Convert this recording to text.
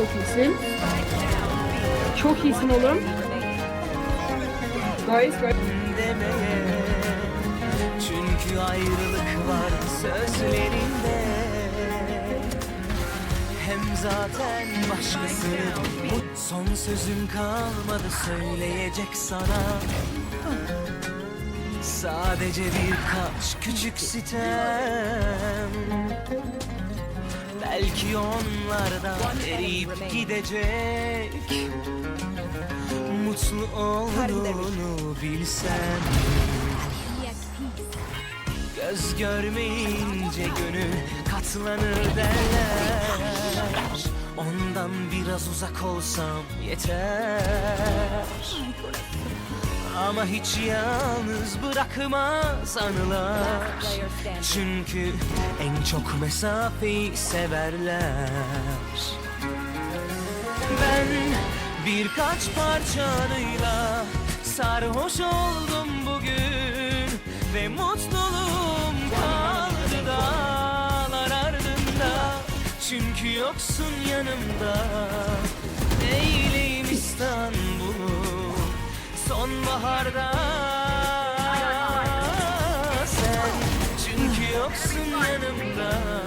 iyisin. Çok iyisin oğlum. Guys, guys. Çünkü ayrılık var sözlerinde Hem zaten başkasının bu son sözüm kalmadı söyleyecek sana Sadece birkaç küçük sitem Belki onlar da eriyip gidecek. Mutlu olduğunu bilsem. Göz görmeyince gönül katlanır derler. Ondan biraz uzak olsam yeter Ama hiç yalnız bırakmaz anılar. Çünkü en çok mesafeyi severler. Ben birkaç parçanıyla sarhoş oldum bugün Ve mutluluğum kaldı dağlar ardında. Çünkü yoksun yanımda sonbaharda. Sen çünkü yoksun yanımda.